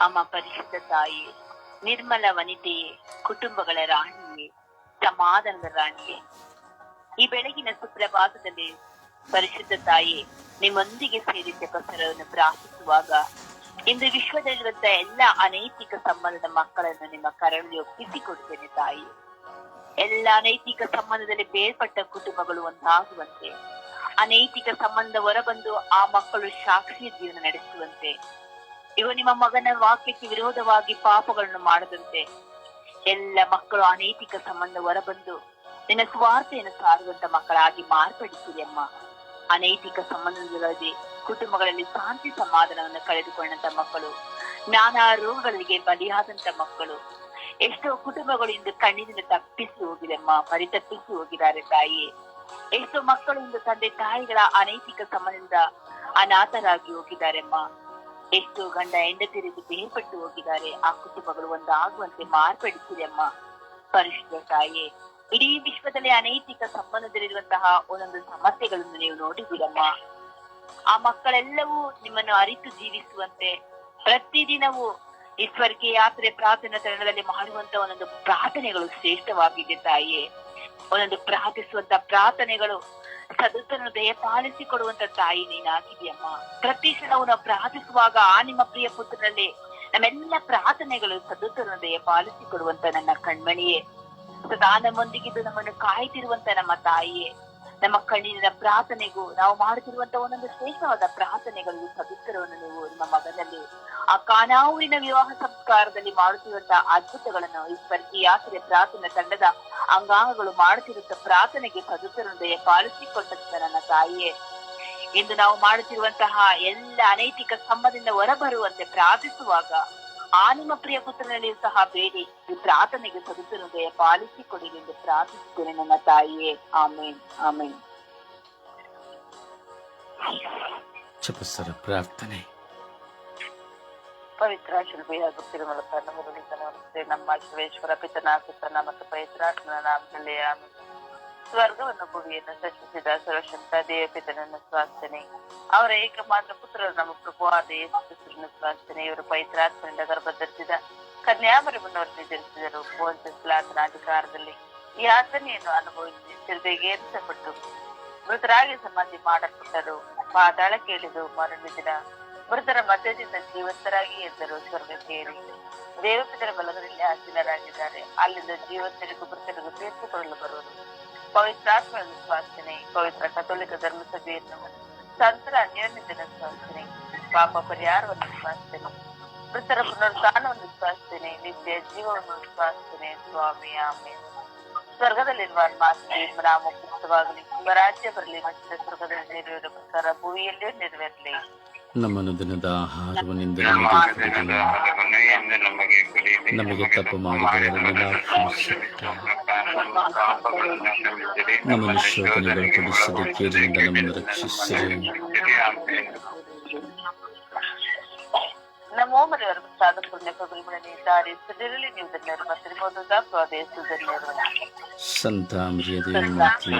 ಅಮ್ಮ ಪರಿಶುದ್ಧ ತಾಯಿ ನಿರ್ಮಲ ವನಿತೆಯೇ ಕುಟುಂಬಗಳ ರಾಣಿಯೇ, ಸಮಾಧಾನದ ರಾಣಿಯೇ. ಈ ಬೆಳಗಿನ ಸುಪ್ರಭಾತದಲ್ಲಿ ಪರಿಶುದ್ಧ ತಾಯಿ, ನಿಮ್ಮೊಂದಿಗೆ ಸೇರಿದ್ದ ಕಸರವನ್ನು ಪ್ರಾರ್ಥಿಸುವಾಗ ಇಂದು ವಿಶ್ವದಲ್ಲಿರುವಂತ ಎಲ್ಲ ಅನೈತಿಕ ಸಂಬಂಧದ ಮಕ್ಕಳನ್ನು ನಿಮ್ಮ ಕರಳಿಗೆ ಒಪ್ಪಿಸಿಕೊಡ್ತೇನೆ ತಾಯಿ. ಎಲ್ಲ ಅನೈತಿಕ ಸಂಬಂಧದಲ್ಲಿ ಬೇರ್ಪಟ್ಟ ಕುಟುಂಬಗಳು ಒಂದಾಗುವಂತೆ, ಅನೈತಿಕ ಸಂಬಂಧ ಹೊರಬಂದು ಆ ಮಕ್ಕಳು ಸಾಕ್ಷಿ ಜೀವನ ನಡೆಸುವಂತೆ ಇವ ನಿಮ್ಮ ಮಗನ ವಾಕ್ಯಕ್ಕೆ ವಿರೋಧವಾಗಿ ಪಾಪಗಳನ್ನು ಮಾಡದಂತೆ ಎಲ್ಲ ಮಕ್ಕಳು ಅನೈತಿಕ ಸಂಬಂಧ ಹೊರಬಂದು ನಿನ್ನ ಸ್ವಾರ್ಥೆಯನ್ನು ಸಾರುವಂತ ಮಕ್ಕಳಾಗಿ ಮಾರ್ಪಡಿಸಿದೆ ಅಮ್ಮ. ಅನೈತಿಕ ಸಂಬಂಧಗಳಲ್ಲಿ ಕುಟುಂಬಗಳಲ್ಲಿ ಶಾಂತಿ ಸಮಾಧಾನವನ್ನು ಕಳೆದುಕೊಂಡಂತ ಮಕ್ಕಳು, ನಾನಾ ರೋಗಗಳಿಗೆ ಬಲಿಯಾದಂತ ಮಕ್ಕಳು, ಎಷ್ಟೋ ಕುಟುಂಬಗಳು ಇಂದು ಕಣ್ಣಿನಿಂದ ತಪ್ಪಿಸಿ ಹೋಗಿದೆಮ್ಮ ಪರಿತಪ್ಪಿಸಿ ಹೋಗಿದ್ದಾರೆ ತಾಯಿ ಎಷ್ಟೋ ಮಕ್ಕಳು ಇಂದು ತಂದೆ ತಾಯಿಗಳ ಅನೈತಿಕ ಸಂಬಂಧದಿಂದ ಅನಾಥರಾಗಿ ಹೋಗಿದ್ದಾರೆಮ್ಮ. ಎಷ್ಟೋ ಗಂಡ ಹೆಂಡತಿರಿಗೆ ಬೇರ್ಪಟ್ಟು ಹೋಗಿದ್ದಾರೆ. ಆ ಕುಟುಂಬಗಳು ಒಂದಾಗುವಂತೆ ಮಾರ್ಪಡಿಸಿದೆ ಅಮ್ಮ. ಪರಿಶುದ್ಧ ತಾಯಿ, ಇಡೀ ವಿಶ್ವದಲ್ಲಿ ಅನೈತಿಕ ಸಂಬಂಧದಲ್ಲಿರುವಂತಹ ಒಂದೊಂದು ಸಮಸ್ಯೆಗಳನ್ನು ನೀವು ನೋಡಿದ್ದೀರಮ್ಮ. ಆ ಮಕ್ಕಳೆಲ್ಲವೂ ನಿಮ್ಮನ್ನು ಅರಿತು ಜೀವಿಸುವಂತೆ ಪ್ರತಿದಿನವೂ ಈಶ್ವರಕ್ಕೆ ಯಾತ್ರೆ ಪ್ರಾರ್ಥನಾ ತರಣದಲ್ಲಿ ಮಾಡುವಂತ ಒಂದೊಂದು ಪ್ರಾರ್ಥನೆಗಳು ಶ್ರೇಷ್ಠವಾಗಿದೆ ತಾಯಿಯೇ ಒಂದೊಂದು ಪ್ರಾರ್ಥಿಸುವಂತ ಪ್ರಾರ್ಥನೆಗಳು ಸದುತ್ತನ್ನು ದಯಪಾಲಿಸಿ ಕೊಡುವಂತ ತಾಯಿ ನೀನಾಗಿದೆಯಮ್ಮ ಪ್ರತಿ ಕ್ಷಣವು ನಾವು ಪ್ರಾರ್ಥಿಸುವಾಗ ಆ ನಿಮ್ಮ ಪ್ರಿಯ ಪುತ್ರನಲ್ಲಿ ನಮ್ಮೆಲ್ಲ ಪ್ರಾರ್ಥನೆಗಳು ಸದುತ್ತನ್ನು ದಯಪಾಲಿಸಿ ಕೊಡುವಂತ ನನ್ನ ಕಣ್ಮಣಿಯೇ. ಸದಾ ನಮ್ಮೊಂದಿಗಿದ್ದು ನಮ್ಮನ್ನು ಕಾಯ್ತಿರುವಂತ ನಮ್ಮ ತಾಯಿಯೇ. ನಮ್ಮ ಕಣ್ಣಿನ ಪ್ರಾರ್ಥನೆಗೂ ನಾವು ಮಾಡುತ್ತಿರುವಂತ ಒಂದೊಂದು ಶ್ರೇಷ್ಠವಾದ ಪ್ರಾರ್ಥನೆಗಳಿಗೂ ಪವಿತ್ರವನ್ನು ನೀವು ನಮ್ಮ ಮಗನಲ್ಲಿ, ಆ ಕಾನಾವೂರಿನ ವಿವಾಹ ಸಂಸ್ಕಾರದಲ್ಲಿ ಮಾಡುತ್ತಿರುವಂತಹ ಅದ್ಭುತಗಳನ್ನು, ಈ ಸ್ಪರ್ಧಿ ಯಾತ್ರೆ ಪ್ರಾರ್ಥನೆ ತಂಡದ ಅಂಗಾಂಗಗಳು ಮಾಡುತ್ತಿರುವಂತ ಪ್ರಾರ್ಥನೆಗೆ ಸದುತ್ತರನ್ನು ದಯ ಪಾಲಿಸಿಕೊಟ್ಟಂತ ನನ್ನ ತಾಯಿಯೇ, ಇಂದು ನಾವು ಮಾಡುತ್ತಿರುವಂತಹ ಎಲ್ಲ ಅನೈತಿಕ ಸಂಬಂಧದಿಂದ ಹೊರಬರುವಂತೆ ಪ್ರಾರ್ಥಿಸುವಾಗ ಆ ನಿಮ್ಮ ಪ್ರಿಯ ಪುತ್ರನಲ್ಲಿಯೂ ಸಹ ಬೇಡಿ. ಈ ಪ್ರಾರ್ಥನೆಗೆ ಸದುತ್ತರನ್ನು ಪಾಲಿಸಿ ಪಾಲಿಸಿಕೊಡಿ ಎಂದು ಪ್ರಾರ್ಥಿಸುತ್ತೇನೆ ನನ್ನ ತಾಯಿಯೇ. ಆಮೇನ್. ಆಮೇನ್. ಜಪಸ್ಸರ ಪ್ರಾರ್ಥನೆ. ಪವಿತ್ರ ಶಿಲ್ಪಿಯಾದ ತಿರುಮಲ ನಮ್ಮ ಶಿವೇಶ್ವರ ಪಿತನ ಸುತನ ಮತ್ತು ಪವಿತ್ರಾತ್ಮನ ನಾಮದಲ್ಲಿ ಆಮೇಲೆ ಸ್ವರ್ಗವನ್ನು ಭೂಮಿಯನ್ನು ಸೃಷ್ಟಿಸಿದ ಸರ್ವಶಕ್ತ ದೇವಪಿತನನ್ನು ಸ್ವಾಸ್ತನೆ ಅವರ ಏಕಮಾತ್ರ ಪುತ್ರರು ನಮ್ಮ ಪ್ರಭುವಾದ ಯೇಸು ಇವರು ಸ್ವಾಸ್ಥನೆ ಇವರು ಧರಿಸಿದ ಕನ್ಯಾಮರವನ್ನು ಅವರು ನಿರ್ಧರಿಸಿದರು. ಪೋನ್ಸಸ್ಲಾತನ ಅಧಿಕಾರದಲ್ಲಿ ಯಾತನೆಯನ್ನು ಅನುಭವಿಸಿ ಶಿಲ್ಬೆಗೆ ಏರಿಸಲ್ಪಟ್ಟು ಮೃತರಾಗಿ ಸಮಾಧಿ ಮಾಡಲ್ಪಟ್ಟರು. ಪಾತಾಳ ಕೇಳಿದು ಮರಣ ದಿನ ಮೃತರ ಮಧ್ಯದಿಂದ ಜೀವಂತರಾಗಿ ಎದ್ದರು ಸ್ವರ್ಗಕ್ಕೆ ಏರಿ ದೇವಪಿತರ ಬಲಗದಲ್ಲಿ ಆಸೀನರಾಗಿದ್ದಾರೆ. ಅಲ್ಲಿಂದ ಜೀವಂತರಿಗೂ ಮೃತರಿಗೂ ತೀರ್ಪುಕೊಳ್ಳಲು ಬರುವರು. ಪವಿತ್ರಾತ್ಮನ ಸ್ವಾಸ್ಥನೆ ಪವಿತ್ರ ಕಥೋಲಿಕ ಧರ್ಮಸಭೆಯನ್ನು ಸಂತರ ಅನ್ಯೋನ್ಯತೆಯ ಸ್ವಾಸ್ಥನೆ ಪಾಪ ಪರಿಹಾರವನ್ನು ಸ್ವಾಸ್ಥನೆ ಮೃತರ ಪುನರುತ್ಥಾನವನ್ನು ಸ್ವಾಸ್ಥನೆ ನಿತ್ಯ ಜೀವವನ್ನು ಸ್ವಾಸ್ಥನೆ ಸ್ವಾಮಿ ಆಮೇಲೆ ಸ್ವರ್ಗದಲ್ಲಿರುವ ಮಾತಿಗೆ ನಾಮ ಪುಸ್ತಕವಾಗಲಿ ನಿಮ್ಮ ರಾಜ್ಯ ಬರಲಿ ಮತ್ತು ಸ್ವರ್ಗದಲ್ಲಿ ನೆರವೇರುವ ಪ್ರಕಾರ ಭೂಮಿಯಲ್ಲಿಯೂ ನೆರವೇರಲಿ ನಮ್ಮನ್ನು ದಿನದ ಆಹಾರವನ್ನಿಂದ ನಮಗೆ ಕೊಡಿರಿ. ನಮಗೆ ಕೊಡಿರಿ. ನಮಗೆ ತಪ್ಪು ಮಾಡಿದವರನ್ನೆಲ್ಲ ಕ್ಷಮಿಸಿರಿ. ನಮ್ಮನ್ನು ಶೋಧನೆಗಳು ಪಡಿಸದೆ ಕೇಳಿನಿಂದ ನಮ್ಮನ್ನು ರಕ್ಷಿಸಿರಿ ನಮೋ ಮರೆಯವರ ಪ್ರಸಾದ ಪುಣ್ಯ ಪ್ರಭುಗಳೇ ದಾರಿ ಸುಡಿರಲಿ ನೀವು ಧನ್ಯರು ಮತ್ತು ನಿಮ್ಮೊಂದ ಪ್ರದೇಶ ಧನ್ಯರು ಸಂತ ಮರ್ಯಾದೆಯ ಮತ್ತು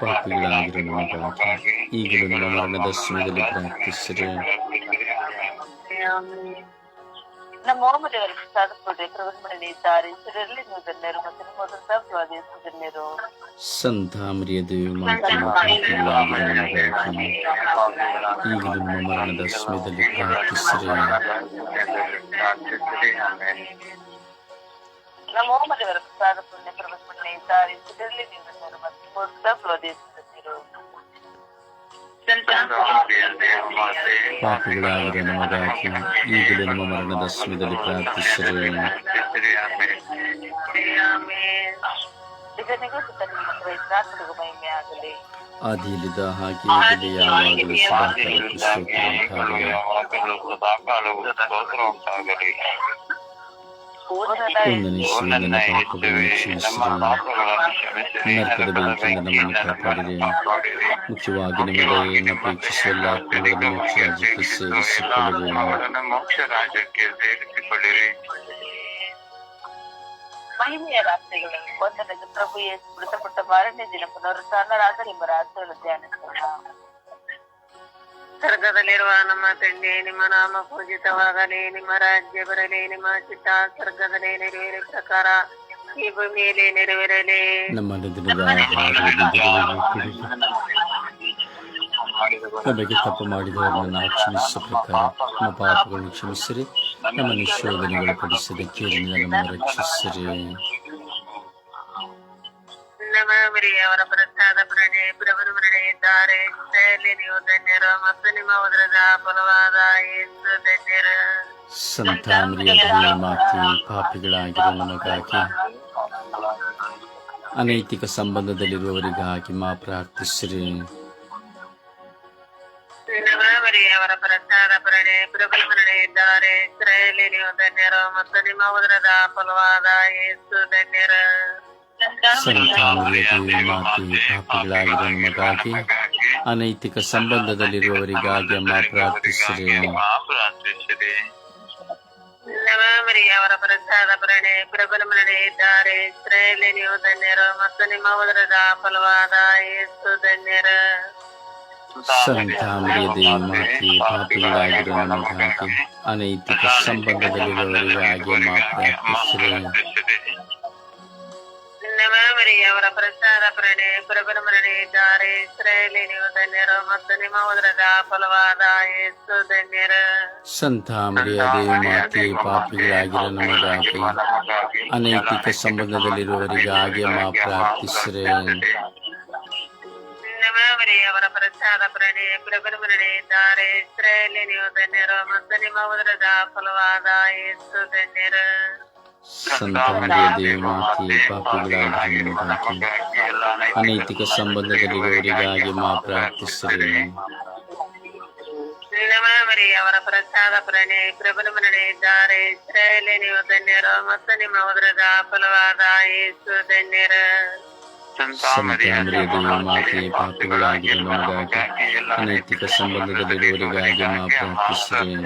ಪಾಪಿಗಳಾಗಿರುವ ನಮಗಾಗಿ ಈಗಲೂ ನಮ್ಮ ಮರಣದ ಸಮಯದಲ್ಲಿ ಪ್ರಾರ್ಥಿಸಿರಿ ನಮೋ ಮರೆಯವರ ಪ್ರಸಾದ ಪುಣ್ಯ ಪ್ರಭುಗಳೇ ದಾರಿ ಸುಡಿರಲಿ ನೀವು ಧನ್ಯರು ಮತ್ತು ನಿಮ್ಮೊಂದ ಪ್ರದೇಶ ಧನ್ಯರು ಸಂತ ಮರ್ಯಾದೆಯು ಮತ್ತು ಪಾಪಿಗಳಾಗಿರುವ ನಮಗಾಗಿ ಈಗಲೂ ನಮ್ಮ ಮರಣದ ಸಮಯದಲ್ಲಿ ಪ್ರಾರ್ಥಿಸಿರಿ ನಮೋ ಮರೆಯವರ ಪ್ರಸಾದ ಪುಣ್ಯ ಪ್ರಭುಗಳೇ ದಾರಿ ಸುಡಿರಲಿ ನೀವು ಧನ್ಯರು ಮತ್ತು ನಿಮ್ಮೊಂದ ಪ್ರದೇಶ ಧನ್ಯರು ಪಾಪಿಗಳಾಗಿರುವ ನಮಗಾಗಿ ಈಗಲೂ ನಮ್ಮ ಮರಣದ ಸಮಯದಲ್ಲಿ ಪ್ರಾರ್ಥಿಸಿರಿ ಇದನಿಗೂ ಸುತ್ತಲಿನ ಮತ್ತು ವೈದ್ಯನಾಥನಿಗೂ ಮಹಿಮೆ ಆಗಲಿ ಆದಿಯಲ್ಲಿದ್ದ ಹಾಗೆ ಈಗಲೂ ಯಾವಾಗಲೂ ಸದಾಕಾಲಕ್ಕೂ ಸ್ತೋತ್ರ ಉಂಟಾಗಲಿ ಮುಖ್ಯವಾಗಿ ನಿಮ್ಮ ದಯೆಯನ್ನು ಅಪೇಕ್ಷಿಸುವ ಎಲ್ಲ ಆತ್ಮಗಳನ್ನು ಮೋಕ್ಷ ರಾಜ್ಯಕ್ಕೆ ಸೇರಿಸಿಕೊಳ್ಳಿರಿ ಅವರನ್ನು ಮೋಕ್ಷ ರಾಜ್ಯಕ್ಕೆ ಸೇರಿಸಿಕೊಳ್ಳಿರಿ ಮಹಿಮೆಯ ರಾತ್ರಿಗಳು ಒಂದನೇದು ಪ್ರಭು ಯೇಸು ಮೃತಪಟ್ಟ ಮಾರನೇ ದಿನ ಪುನರುತ್ಥಾನರಾದ ನಿಮ್ಮ ರಾತ್ರಿಗಳ ಧ್ಯಾನಿಸೋಣ ಸ್ವರ್ಗದಲ್ಲಿರುವ ನಮ್ಮ ತಂದೆ, ನಿಮ್ಮ ನಾಮ ಪೂಜಿತವಾಗಲಿ, ನಿಮ್ಮ ರಾಜ್ಯ ಬರಲಿ, ನಿಮ್ಮ ಚಿತ್ತ ಸ್ವರ್ಗದಲ್ಲಿ ನೆರವೇರ ಪ್ರಕಾರ ಈ ಭೂಮಿಯಲ್ಲಿ ನೆರವೇರಲಿ ನಮ್ಮ ನಮಗೆ ತಪ್ಪು ಮಾಡಿದವರನ್ನು ಕ್ಷಮಿಸುವ ಪ್ರಕಾರ ನಮ್ಮ ಪಾಪಗಳನ್ನು ಕ್ಷಮಿಸಿರಿ ನಮ್ಮ ನಿಶೋಧನೆಗಳು ಪಡಿಸದೆ ಕೇಳಿನಿಂದ ನಮ್ಮನ್ನು ರಕ್ಷಿಸಿರಿ. ನಮ್ಮ ಅವರ ಪ್ರಸಾದ ಪ್ರಣೆ ಪ್ರಭು ಮರणे ಇದ್ದಾರೆ ಇಸ್ರಾಯೇಲಿ ನೀವು ಧನ್ಯರು ಮತ್ತು ನಿಮ್ಮ ಉದರದ ಫಲವಾದ ಯೇಸು ಧನ್ಯರು. ಸಂತ ಮರಿಯದಲ್ಲಿ ಮಾತಿ ಪಾಪಿಗಳಾಗಿರುವ ನಮಗಾಗಿ ಅನೈತಿಕ ಸಂಬಂಧದಲ್ಲಿರುವವರಿಗಾಗಿ ಮಾ ಪ್ರಾರ್ಥಿಸಿರಿ. ಅವರ ಪ್ರಸಾದ ಪ್ರಣೆ ಮರणे ಇದ್ದಾರೆ ಇಸ್ರಾಯೇಲಿ ನೀವು ಧನ್ಯರು ಮತ್ತು ನಿಮ್ಮ ಉದರದ ಫಲವಾದ ಯೇಸು ಧನ್ಯರು. ಸಂತ ಮಾತು ಮಾತಿ ಪಾಪಿಗಳಾಗಿರೋ ಅನೈತಿಕ ಸಂಬಂಧದಲ್ಲಿರುವವರಿಗಾಗಿ ಅಮ್ಮ ಪ್ರಾರ್ಥಿಸಿರಿ ಅವರ ಪ್ರಸಾದ ಪ್ರಣೆ ಪ್ರಬಲ ಮರणे ಇದ್ದಾರೆ ಇಸ್ರಾಯೇಲಿ ನೀವು ಧನ್ಯರು ಮತ್ತು ನಿಮ್ಮ ಉದರದ ಫಲವಾದ ಯೇಸು ಧನ್ಯರು ಮಾತಿ ಪಾಪಿಗಳಾಗಿರೋ ನಮಗಾಗಿ ಅನೈತಿಕ ಸಂಬಂಧದಲ್ಲಿರುವವರಿಗಾಗಿ ಅಮ್ಮ ಪ್ರಾರ್ಥಿಸಿರಿ ಅವರ ಪ್ರಸಾದ ಪ್ರಣೆ ಪ್ರಬಲ ಮರणे ಇದ್ದಾರೆ ಇಸ್ರಾಯೇಲಿ ನೀವು ಧನ್ಯರು ಮತ್ತು ನಿಮ್ಮ ಉದರದ ಫಲವಾದ ಯೇಸು ಧನ್ಯರು. ಸಂತ ಮರಿಯದೇ ಮಾತಿ ಪಾಪಿಗಳಾಗಿರೋ ನಮಗಾಗಿ ಅನೈತಿಕ ಸಂಬಂಧದಲ್ಲಿರುವವರಿಗಾಗಿ ಅಮ್ಮ ಪ್ರಾರ್ಥಿಸಿರಿ. ಅವರ ಪ್ರಸಾದ ಪ್ರಣೆ ಪ್ರಬಲ ಮರणे ಇದ್ದಾರೆ ಇಸ್ರಾಯೇಲಿ ನೀವು ಧನ್ಯರು ಮತ್ತು ನಿಮ್ಮ ಉದರದ ಫಲವಾದ ಯೇಸು ಧನ್ಯರು. ಸಂತ ಮರಿಯದೇ ಮಾತಿ ಪಾಪಿಗಳಾಗಿರೋ ನಮಗಾಗಿ ಅನೈತಿಕ ಸಂಬಂಧದಲ್ಲಿರುವವರಿಗಾಗಿ ಮಾ ಪ್ರಾರ್ಥಿಸಿರಿ ಅವರ ಪ್ರಸಾದ ಪ್ರಣೆ ಪ್ರಬಲ ಮನೆಯಿದ್ದಾರೆ ಇಸ್ರಾಯೇಲಿ ನೀವು ಧನ್ಯರು ಮತ್ತು ನಿಮ್ಮ ಉದರದ ಫಲವಾದ ಯೇಸು ಧನ್ಯರ. ಸಂತ ಮರಿಯದೇ ಮಾತಿ ಪಾಪಿಗಳಾಗಿರೋ ನಮಗಾಗಿ ಅನೈತಿಕ ಸಂಬಂಧದಲ್ಲಿರುವವರಿಗಾಗಿ ಮಾ ಪ್ರಾರ್ಥಿಸಿರಿ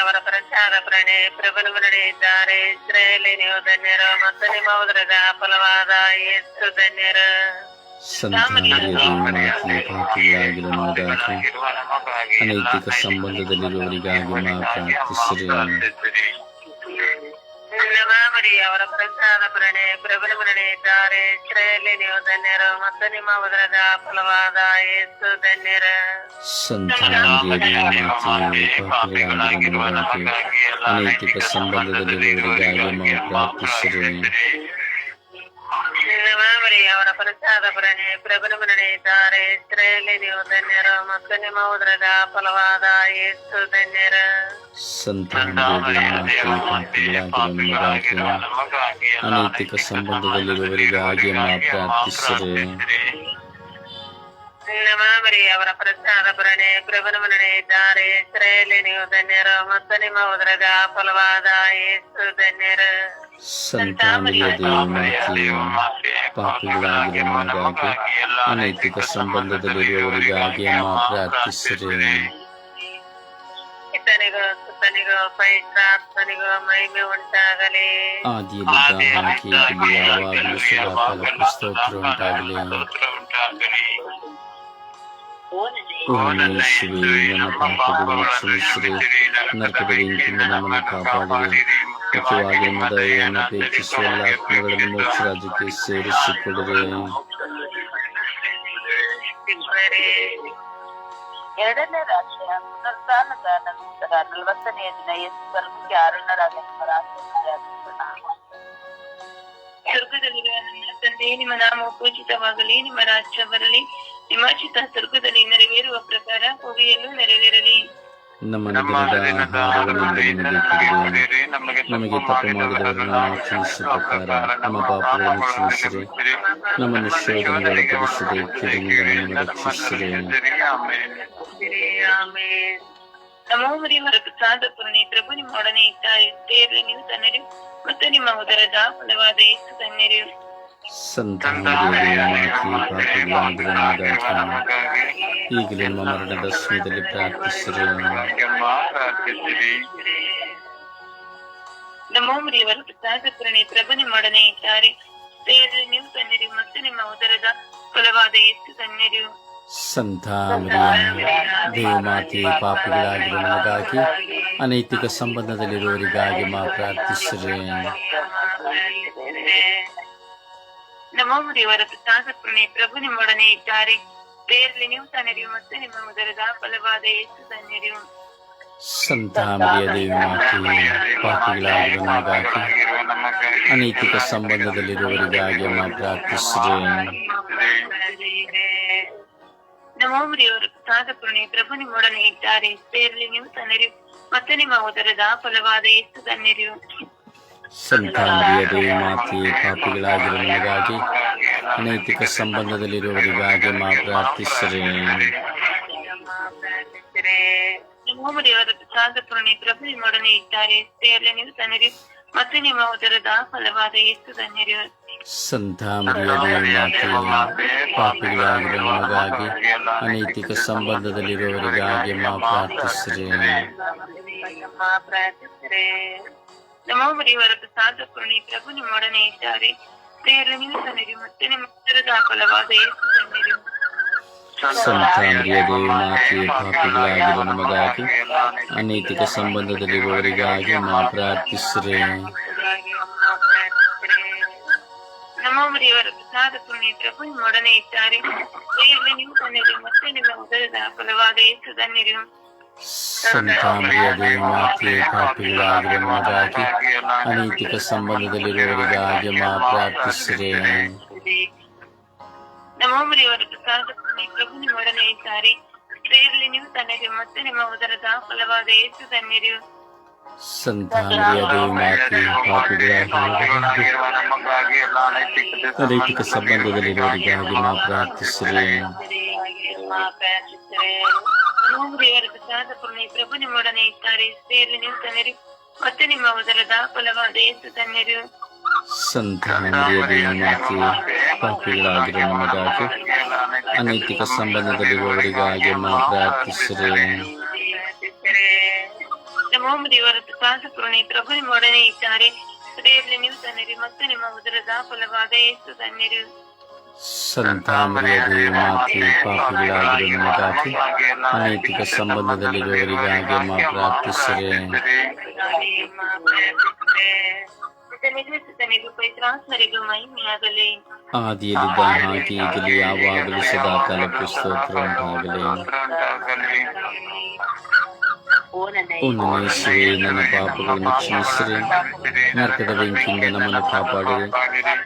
ಅವರ ಪ್ರಚಾರ ಪ್ರಣೆ ಪ್ರಬಲ ಇಸ್ರೇಲಿ ನೀವು ಧನ್ಯರು ಮತ್ತು ನಿಮ್ಮ ಉದರದ ಫಲವಾದ ಎಷ್ಟು ಧನ್ಯರು. ಅನೈತಿಕ ಸಂಬಂಧದಲ್ಲಿರುವವರಿಗಾಗಿ ಮಾತ್ರ ಅವರ ಪ್ರಸಾದ ಪ್ರಣೆ ಪ್ರಬಲ ಮರणे ಇದ್ದಾರೆ ಇಸ್ರಾಯೇಲಿ ನೀವು ಧನ್ಯರು ಮತ್ತು ನಿಮ್ಮ ಉದರದ ಫಲವಾದ ಯೇಸು ಧನ್ಯರು ಸಂತ ಮರಿಯದೇ ಮಾತಿ ಪಾಪಿಗಳಾಗಿರೋ ನಮಗಾಗಿ ಪ್ರಾರ್ಥಿಸಿರಿ ಅವರ ಪ್ರಸಾದ ಪ್ರಣೆ ಪ್ರಬಲ ಮರणे ಇದ್ದಾರೆ. ಇಸ್ರಾಯೇಲಿ ನೀವು ಧನ್ಯರು ಮತ್ತು ನಿಮ್ಮ ಉದರದ ಫಲವಾದ ಯೇಸು ಧನ್ಯರು. ಅನೈತಿಕ ಸಂಬಂಧದಲ್ಲಿರುವವರಿಗಾಗಿ ಪ್ರಾರ್ಥಿಸಿರಿ ಅವರ ಪ್ರಸಾದ ಪ್ರಣೆ ಪ್ರಬಲ ಮರणे ಇದ್ದಾರೆ. ಇಸ್ರಾಯೇಲಿ ನೀವು ಧನ್ಯರು ಮತ್ತು ನಿಮ್ಮ ಉದರದ ಫಲವಾದ ಯೇಸು ಧನ್ಯರು. ಸಂತ ಮರಿಯದೇ ಮಾತಿ ಪಾಪಿಗಳಾಗಿರೋ ನಮಗಾಗಿ ಅನೈತಿಕ ಸಂಬಂಧದಲ್ಲಿರುವವರಿಗಾಗಿ ಅಮ್ಮ ಪ್ರಾರ್ಥಿಸಿರಿ ಇತನಿಗೂ ಸುತನಿಗೂ ಪವಿತ್ರಾತ್ಮನಿಗೂ ಮಹಿಮೆ ಉಂಟಾಗಲಿ ಆದಿಯಲ್ಲಿ ಹಾಕಿ ಯಾವಾಗಲೂ ಸದಾಕಾಲ ಸ್ತೋತ್ರ ಉಂಟಾಗಲಿ ಓ ನನ್ನ ಯೇಸುವೇ, ನನ್ನ ಪಾಪಗಳನ್ನು ಕ್ಷಮಿಸಿರಿ ನರಕದ ಬೆಂಕಿಯಿಂದ ನಮ್ಮನ್ನು ಕಾಪಾಡಿರಿ ಮುಖ್ಯವಾಗಿ ಮದುವೆಯನ್ನು ಅಪೇಕ್ಷಿಸುವ ಆತ್ಮಗಳನ್ನು ಮೋಕ್ಷ ರಾಜ್ಯಕ್ಕೆ ಎರಡನೇ ರಾಶಿಯ ಪುನರುತ್ಥಾನದ ನಂತರ ನಲವತ್ತನೆಯ ದಿನ ಯೇಸು ಸ್ವರ್ಗಕ್ಕೆ ರಾತ್ರಿ ಸ್ವರ್ಗದಲ್ಲಿರುವ ನಿಮ್ಮ ನಾಮ ಪೂಜಿತವಾಗಲಿ, ನಿಮ್ಮ ರಾಜ್ಯ ಬರಲಿ. ನಿಮ್ಮ ಚಿತ್ತ ಸ್ವರ್ಗದಲ್ಲಿ ನೆರವೇರುವ ಪ್ರಕಾರ ಭೂಮಿಯಲ್ಲೂ ನೆರವೇರಲಿ. ನಮ್ಮ ದಿನದ ಆಹಾರವನ್ನು ನಿಮಗೆ ಕೊಡಿರಿ ನಮಗೆ ತಪ್ಪು ಮಾಡಿದವರನ್ನು ನಾವು ಕ್ಷಮಿಸುವ ಪ್ರಕಾರ ನಮ್ಮ ಪಾಪಗಳನ್ನು ಕ್ಷಮಿಸಿರಿ ನಮ್ಮನ್ನು ಶೋಧನೆಗಳ ಪಡಿಸದೆ ಕಿಡಿನಿಂದ ನಮ್ಮನ್ನು ರಕ್ಷಿಸಿರಿ ಆಮೇನ್ ನಮೋ ಮರಿ ಪ್ರಸಾದ ಪೂರ್ಣಿ ಪ್ರಭು ನಿಮ್ಮೊಡನೆ ಇದ್ದಾರೆ ದೇವರೇ ನೀವು ತನ್ನರು ಮತ್ತು ನಿಮ್ಮ ಉದರದ ಫಲವಾದ ಯೇಸು ತನ್ನರು ಸಂತ ಮಾತಿ ಪಾಪಿಗಳಾಗಿರೋ ನಮಗಾಗಿ ಈಗಲೇ ನಮ್ಮ ಮರಣದ ಸಮಯದಲ್ಲಿ ಪ್ರಾರ್ಥಿಸಿರಿ ನಮೋ ಮರಿ ಪ್ರಸಾದ ಪೂರ್ಣಿ ಮಾಡನೆ ನಿಮ್ಮೊಡನೆ ಇದ್ದಾರೆ. ದೇವರೇ ನೀವು ತನ್ನಿರಿ ಮತ್ತು ನಿಮ್ಮ ಉದರದ ಫಲವಾದ ಎಷ್ಟು ತನ್ನಿರಿ. ಸಂತ ಮರಿಯ ದೇವಮಾತೆ ಪಾಪಿಗಳಾಗಿರುವ ನಮಗಾಗಿ ಅನೈತಿಕ ಸಂಬಂಧದಲ್ಲಿರುವವರಿಗಾಗಿ ಮಾ ಪ್ರಾರ್ಥಿಸಿರಿ. ನಮೋ ದೇವರ ಪ್ರಸಾದ ಪುಣ್ಯ ಪ್ರಭು ನಿಮ್ಮೊಡನೆ ಇದ್ದಾರೆ. ಬೇರ್ಲಿ ನೀವು ತನ್ನರಿಯು ಮತ್ತು ನಿಮ್ಮ ಉದರದ ಫಲವಾದ ಯೇಸು ತನ್ನರಿಯು. ಸಂತ ಮರಿಯ ದೇವಮಾತೆ ಪಾಪಿಗಳಾಗಿರುವ ನಮಗಾಗಿ ಅನೈತಿಕ ಸಂಬಂಧದಲ್ಲಿರುವವರಿಗಾಗಿ ಮಾ ಪ್ರಾರ್ಥಿಸಿರಿ ನಮೋ ದೇವರ ಪ್ರಸಾದ ಪುಣ್ಯ ಪ್ರಭು ನಿಮ್ಮೊಡನೆ ಇದ್ದಾರೆ. ಬೇರ್ಲಿ ನೀವು ತನ್ನರಿಯು ಮತ್ತು ನಿಮ್ಮ ಉದರದ ಫಲವಾದ ಯೇಸು ಧನ್ಯರು ಸಂತ ಮರಿಯ ದೇವಮಾತೆ ಪಾಪಿಗಳಾಗಿರುವ ನಿಮಗಾಗಿ ಅನೈತಿಕ ಸಂಬಂಧದಲ್ಲಿರುವವರಿಗಾಗಿ ಮಾ ಪ್ರಾರ್ಥಿಸಿರಿ. ನಮೋ ದೇವರ ಪ್ರಸಾದ ಪುಣ್ಯ ಪ್ರಭು ನಿಮ್ಮೊಡನೆ ಇದ್ದಾರೆ ಬೇರ್ಲಿ ನೀವು ತನರಿಯು ಮತ್ತು ನಿಮ್ಮ ಉದರದ ಫಲವಾದ ಧನ್ಯರು. ಪಾಪಿಗಳಾಗಿರುವ ನಮಗಾಗಿ ಅನೈತಿಕ ಸಂಬಂಧದಲ್ಲಿರುವವರಿಗಾಗಿ ಮಾ ಪ್ರಾರ್ಥಿಸಿರಿ. ನಮೋ ದೇವರ ಪ್ರಸಾದ ಪುಣ್ಯ ಪ್ರಭು ನಿಮ್ಮೊಡನೆ ಇದ್ದಾರೆ. ದೇವರು ನೀವು ತನರಿ ಮತ್ತೆ ನಿಮ್ಮ ಉತ್ತರದ ಫಲವಾದ ಯೇಸು ಧನ್ಯರು ಸಂತ ಮರಿಯ ದೇವಮಾತೆ ಪಾಪಿಗಳಾಗಿರುವ ನಮಗಾಗಿ ಅನೈತಿಕ ಸಂಬಂಧದಲ್ಲಿರುವವರಿಗಾಗಿ ಮಾ ಪ್ರಾರ್ಥಿಸಿರಿ. ನಮೋ ದೇವರ ಪ್ರಸಾದ ಪುಣ್ಯ ಪ್ರಭು ನಿಮ್ಮೊಡನೆ ಇದ್ದಾರೆ. ದೇವರಲ್ಲಿ ನೀವು ತನ್ನಿರಿ ಮತ್ತೆ ನಿಮ್ಮ ಉದರದ ಫಲವಾದ ಯೇಸು ಧನ್ಯರು ಸಂತ ಮರಿಯ ದೇವಮಾತೆ ಪಾಪಿಗಳಾಗಿರುವ ನಮಗಾಗಿ ಅನೈತಿಕ ಸಂಬಂಧದಲ್ಲಿರುವವರಿಗಾಗಿ ಮಾ ಪ್ರಾರ್ಥಿಸಿರಿ. ನಮೋ ಪ್ರಸಾದದಲ್ಲಿ ಪ್ರಭು ನಿಮ್ಮೊಡನೆ ಇದ್ದಾರೆ. ಸ್ತ್ರೀಯಲ್ಲಿ ನೀವು ತನಗೆ ಮತ್ತೆ ನಿಮ್ಮ ಉದರದ ಫಲವಾದ ಏಸು ಧನ್ಯರು ಸಂತ ಮರಿಯ ದೇವಮಾತೆ ಪಾಪಿಗಳಾಗಿರುವ ಅನೈತಿಕ ಮಾ ಪ್ರಾರ್ಥಿಸಿರಿ. ಪ್ರಸಾದ ಪುಣ್ಯ ಪ್ರಭು ನಿಮ್ಮೊಡನೆ ಇದ್ದಾರೆ. ದೇವರಲ್ಲಿ ನೀವು ತನರಿ ಮತ್ತೆ ನಿಮ್ಮ ಉದರದ ಫಲವಾದ ಯೇಸು ತನ್ನರು. ಸಂತ ಮರಿಯ ದೇವಮಾತೆ ಪಾಪಿಗಳಾಗಿರುವ ನಮಗಾಗಿ ಅನೈತಿಕ ಸಂಬಂಧದಲ್ಲಿರುವವರಿಗಾಗಿ ಪ್ರಾರ್ಥಿಸಿರಿ. ನಮೋ ದೇವರ ಪುಣ್ಯ ಪ್ರಭು ನಿಮ್ಮೊಡನೆ ಇದ್ದಾರೆ. ದೇವರಲ್ಲಿ ನೀವು ತನರಿ ಮತ್ತೆ ನಿಮ್ಮ ಉದರದ ಫಲವಾದ ಯೇಸು ಸಂತ ಮರಿಯ ದೇವಮಾತೆ ಪಾಪಿಗಳಾಗಿರುವ ನಮಗಾಗಿ ಅನೈತಿಕ ಸಂಬಂಧದಲ್ಲಿರುವವರಿಗಾಗಿ ಮಾ ಪ್ರಾರ್ಥಿಸಿರಿ ಸುತನಿಗೂ ಸುತನಿಗೂ ಪವಿತ್ರಾತ್ಮರಿಗೂ ಮಹಿಮೆಯಾಗಲಿ ಆದಿಯಲ್ಲಿದ್ದ ಹಾಗೆ ಈಗಲೂ ಯಾವಾಗಲೂ ಸದಾ ಕಾಲಕ್ಕೂ ಸ್ತೋತ್ರ ಉಂಟಾಗಲಿ ಓ ಓ ನನ್ನ ಪಾಪಗಳನ್ನು ಕ್ಷಮಿಸಿರಿ ನರಕದ ಬೆಂಕಿಯಿಂದ ನಮ್ಮನ್ನು ಕಾಪಾಡಿರಿ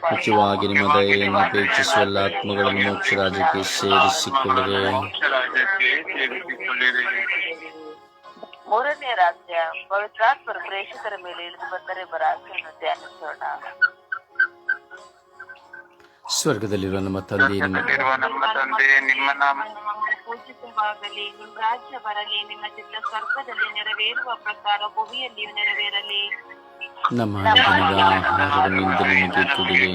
ಮುಖ್ಯವಾಗಿ ನಿಮ್ಮ ದಯೆಯನ್ನು ಅಪೇಕ್ಷಿಸುವ ಎಲ್ಲ ಆತ್ಮಗಳನ್ನು ಮೋಕ್ಷ ರಾಜ್ಯಕ್ಕೆ ಸೇರಿಸಿಕೊಳ್ಳಿರಿ ಮೂರನೇ ರಾಜ್ಯ ಪವಿತ್ರಾತ್ಮರು ಪ್ರೇಕ್ಷಕರ ಮೇಲೆ ಇಳಿದು ಬಂದರೆ ಬರಾಸೆಯನ್ನು ಧ್ಯಾನಿಸೋಣ ಸ್ವರ್ಗದಲ್ಲಿರುವ ನಮ್ಮ ತಂದೆ ನಿಮ್ಮ ನಮ್ಮ ತಂದೆ ನಿಮ್ಮ ನಾಮ ಪೂಜಿತವಾಗಲಿ ನಿಮ್ಮ ರಾಜ್ಯ ಬರಲಿ ನಿಮ್ಮ ಚಿತ್ತ ಸ್ವರ್ಗದಲ್ಲಿ ನೆರವೇರುವ ಪ್ರಕಾರ ಭೂಮಿಯಲ್ಲಿಯೂ ನೆರವೇರಲಿ. ನಮ್ಮ ದಿನದ ಆಹಾರವನ್ನು ನಮಗೆ ಕೊಡಿರಿ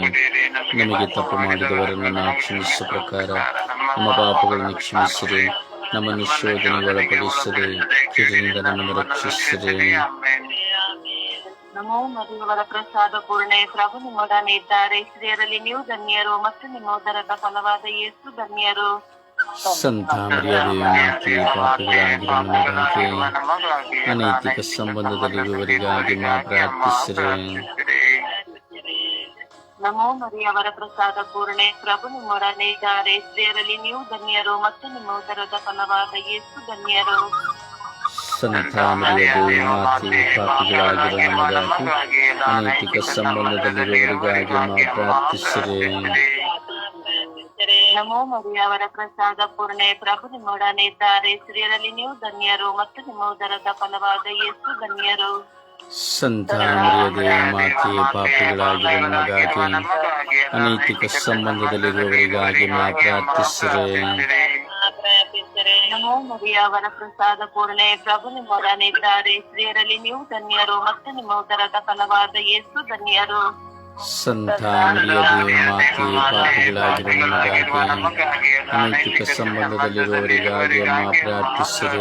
ನಮಗೆ ತಪ್ಪು ಮಾಡಿದವರನ್ನು ನಾವು ಕ್ಷಮಿಸುವ ಪ್ರಕಾರ ನಮ್ಮ ಪಾಪಗಳನ್ನು ಕ್ಷಮಿಸಿರಿ ನಮ್ಮನ್ನು ಶೋಧನೆಗೆ ಒಳಪಡಿಸದೆ ಕಿರಿಯಿಂದ ನಮ್ಮನ್ನು ರಕ್ಷಿಸಿರಿ. ನಮೋ ಮರಿಯವರ ಪ್ರಸಾದ ಪೂರ್ಣೆ. ಪ್ರಭು ನಿಮ್ಮೊಡನೆ ಇದ್ದಾರೆ. ಸ್ತ್ರೀಯರಲ್ಲಿ ನೀವು ಧನ್ಯರು ಮತ್ತು ನಿಮ್ಮ ಉದರದ ಫಲವಾದ ಯೇಸು ಧನ್ಯರು. ಸಂತ ಅನೈತಿಕ ಸಂಬಂಧದಲ್ಲಿರುವವರಿಗಾಗಿ ಪ್ರಾರ್ಥಿಸಿರಿ. ನಮೋ ಮರಿಯವರ ಪ್ರಸಾದ ಪೂರ್ಣೆ. ಪ್ರಭು ನಿಮ್ಮೊಡನೆ ಇದ್ದಾರೆ. ಸ್ತ್ರೀಯರಲ್ಲಿ ನೀವು ಧನ್ಯರು ಮತ್ತು ನಿಮ್ಮ ಉದರದ ಫಲವಾದ ಯೇಸು ಧನ್ಯರು. ಸಂತ ಮರ್ಯಾದೆ ಮಾತೆ ಪಾಪಿಗಳಾಗಿರುವ ನಮಗಾಗಿ ಅನೈತಿಕ ಸಂಬಂಧದಲ್ಲಿರುವವರಿಗಾಗಿ ಪ್ರಾರ್ಥಿಸಿರಿ ನಮೋ ಮರಿಯವರ ಪ್ರಸಾದ ಪೂರ್ಣೆ. ಪ್ರಭು ನಿಮ್ಮೊಡನೆ ಇದ್ದಾರೆ. ಸ್ತ್ರೀಯರಲ್ಲಿ ನೀವು ಧನ್ಯರು ಮತ್ತು ನಿಮ್ಮ ಉದರದ ಫಲವಾದ ಯೇಸು ಧನ್ಯರು. ಸಂತ ಮರ್ಯಾದೆ ಮಾತೆ ಪಾಪಿಗಳಾಗಿರುವ ನಮಗಾಗಿ ಅನೈತಿಕ ಸಂಬಂಧದಲ್ಲಿರುವವರಿಗಾಗಿ ಮಾ ಪ್ರಾರ್ಥಿಸಿರಿ ನಮೋ ಮರಿಯವರ ಪ್ರಸಾದ ಪೂರ್ಣೆ ಪ್ರಭು ನಿಮ್ಮೊಡನೆ ಇದ್ದಾರೆ ಸ್ತ್ರೀಯರಲ್ಲಿ ನೀವು ಧನ್ಯರು ಮತ್ತು ನಿಮ್ಮ ಉತ್ತರದ ಫಲವಾದ ಯೇಸು ಧನ್ಯರು. ಸಂತ ಮರ್ಯಾದೆ ಮಾತೆ ಪಾಪಿಗಳಾಗಿರುವ ನಮಗಾಗಿ ಅನೈತಿಕ ಸಂಬಂಧದಲ್ಲಿರುವವರಿಗಾಗಿ ಅಮ್ಮ ಪ್ರಾರ್ಥಿಸಿದೆ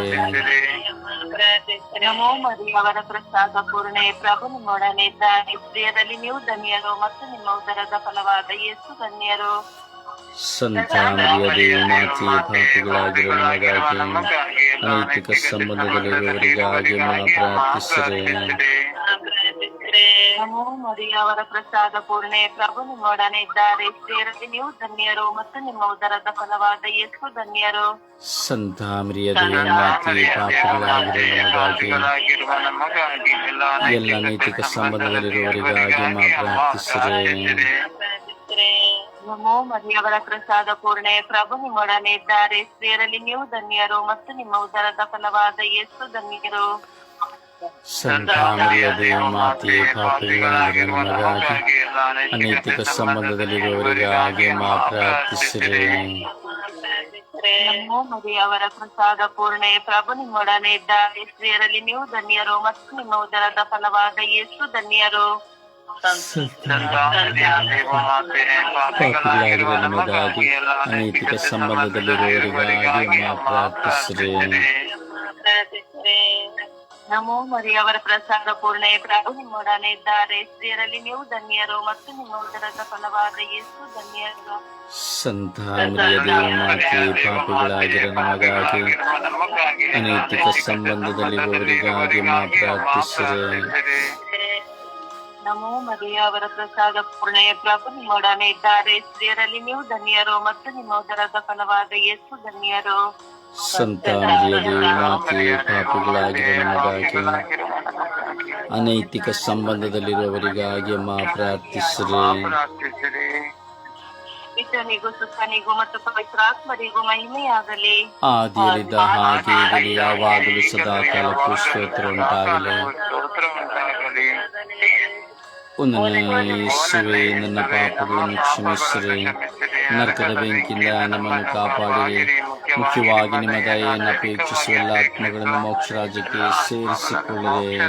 ನಮೋ ಮರಿಯವರ ಪ್ರಸಾದ ಪೂರ್ಣೆ ಪ್ರಭು ನಿಮ್ಮೊಡನೆ ಇದ್ದಾರೆ. ಸ್ತ್ರೀಯರಲ್ಲಿ ನೀವು ಧನ್ಯರು ಮತ್ತು ನಿಮ್ಮ ಉದರದ ಫಲವಾದ ಯೇಸು ಧನ್ಯರು. ಸಂತ ಮರಿಯದೆ ಪಾಪಿಗಳಾಗಿರುವ ಪಾಪಿಗಳಾಗಿರೋ ನಮಗಾಗಿ ಅನೈತಿಕ ಸಂಬಂಧದಲ್ಲಿರುವವರಿಗಾಗಿ ಪ್ರಾರ್ಥಿಸಿದೆ ಮರಿಯವರ ಪ್ರಸಾದ ಪೂರ್ಣೆ ಪ್ರಭು ನಿಮ್ಮೊಡನೆ ಇದ್ದಾರೆ. ಸ್ತ್ರೀಯರಲ್ಲಿ ನೀವು ಧನ್ಯರು ಮತ್ತು ನಿಮ್ಮ ಉದರದ ಫಲವಾದ ಯೇಸು ಧನ್ಯರು. ಸಂತಾಮ್ರಿಯ ಮರಿಯದೆ ಮಾತೆ ಪಾಪಿಗಳಾಗಿರೋ ನಮಗಾಗಿ ಎಲ್ಲ ನೈತಿಕ ಸಂಬಂಧದಲ್ಲಿರುವವರಿಗಾಗಿ ಮಾ ನಮೋ ಮರಿಯವರ ಪ್ರಸಾದ ಪೂರ್ಣೆ ಪ್ರಭು ನಿಮ್ಮೊಡನೆ ಇದ್ದಾರೆ. ಸ್ತ್ರೀಯರಲ್ಲಿ ನೀವು ಧನ್ಯರು ಮತ್ತು ನಿಮ್ಮ ಉದರದ ಫಲವಾದ ಯೇಸು ಧನ್ಯರು. ಸಂತ ಮರಿಯದೆ ಮಾತೆ ಪಾಪಿಗಳಾಗಿರೋ ನಮಗಾಗಿ ಅನೈತಿಕ ಸಂಬಂಧದಲ್ಲಿರುವವರಿಗಾಗಿ ಹಾಗೆ ಮಾತ್ರ ಅವರ ಪ್ರಸಾದ ಪೂರ್ಣೆ ಪ್ರಭು ನಿಮ್ಮೊಡನೆ ಇದ್ದಾರೆ. ಸ್ತ್ರೀಯರಲ್ಲಿ ನೀವು ಧನ್ಯರು ಮತ್ತು ನಿಮ್ಮ ಉದರದ ಫಲವಾದ ಯೇಸು ಧನ್ಯರು. ಪಾಪಿಗಳಾಗಿರೋ ನಮಗಾಗಿ ಅನೈತಿಕ ಸಂಬಂಧದಲ್ಲಿರುವವರಿಗಾಗಿ ಮಾ ಪ್ರಾರ್ಥಿಸಿರೆ ನಮೋ ಮರಿಯವರ ಪ್ರಸಾದ ಪೂರ್ಣ ಪ್ರಭು ನಿಮ್ಮೊಡನೆ ಇದ್ದಾರೆ. ಸ್ತ್ರೀಯರಲ್ಲಿ ನೀವು ಧನ್ಯರು ಮತ್ತು ನಿಮ್ಮ ಉದರದ ಫಲವಾದ ಯೇಸು ಧನ್ಯರು. ಸಂತ ಮರಿಯದೆ ಮಾತೆ ಪಾಪಿಗಳಾಗಿರೋ ನಮಗಾಗಿ, ಅನೈತಿಕ ಸಂಬಂಧದಲ್ಲಿರುವವರಿಗಾಗಿ ಮಾ ಪ್ರಾರ್ಥಿಸಿರೆ. ನಮೋ ಅವರ ಪ್ರಸಾದ ಪೂರ್ಣಯ ಪ್ರಭು ನಿಮ್ಮೊಡನೆ ಇದ್ದಾರೆ. ಸ್ತ್ರೀಯರಲ್ಲಿ ನೀವು ಧನ್ಯರು ಮತ್ತು ನಿಮ್ಮ ಉದರದ ಫಲವಾದ ಯೇಸು ಧನ್ಯರು. ಸಂತ ನಮಗಾಗಿ ಅನೈತಿಕ ಸಂಬಂಧದಲ್ಲಿರುವವರಿಗಾಗಿ ಮಾ ಪ್ರಾರ್ಥಿಸಿರಿ. ಪಿತನಿಗೂ ಸುತ್ತನಿಗೂ ಮತ್ತು ಪವಿತ್ರಾತ್ಮರಿಗೂ ಮಹಿಮೆಯಾಗಲಿ. ಆದಿಯಲ್ಲಿದ್ದ ಹಾಗೆ ಯಾವಾಗಲೂ ಸದಾ ಕಾಲಕ್ಕೂ ಸ್ತೋತ್ರ ಉಂಟಾಗಲಿ. ಒಂದನೇ ಶಿವೆ ನನ್ನ ಪಾಪಗಳನ್ನು ಕ್ಷಮಿಸಿರಿ ನರಕದ ಬೆಂಕಿಯಿಂದ ನಮ್ಮನ್ನು ಕಾಪಾಡಿ ಮುಖ್ಯವಾಗಿ ನಿಮ್ಮ ದಯೆಯನ್ನು ಅಪೇಕ್ಷಿಸುವ ಎಲ್ಲ ಆತ್ಮಗಳನ್ನು ಮೋಕ್ಷ ರಾಜ್ಯಕ್ಕೆ ಸೇರಿಸಿಕೊಳ್ಳಿರಿ.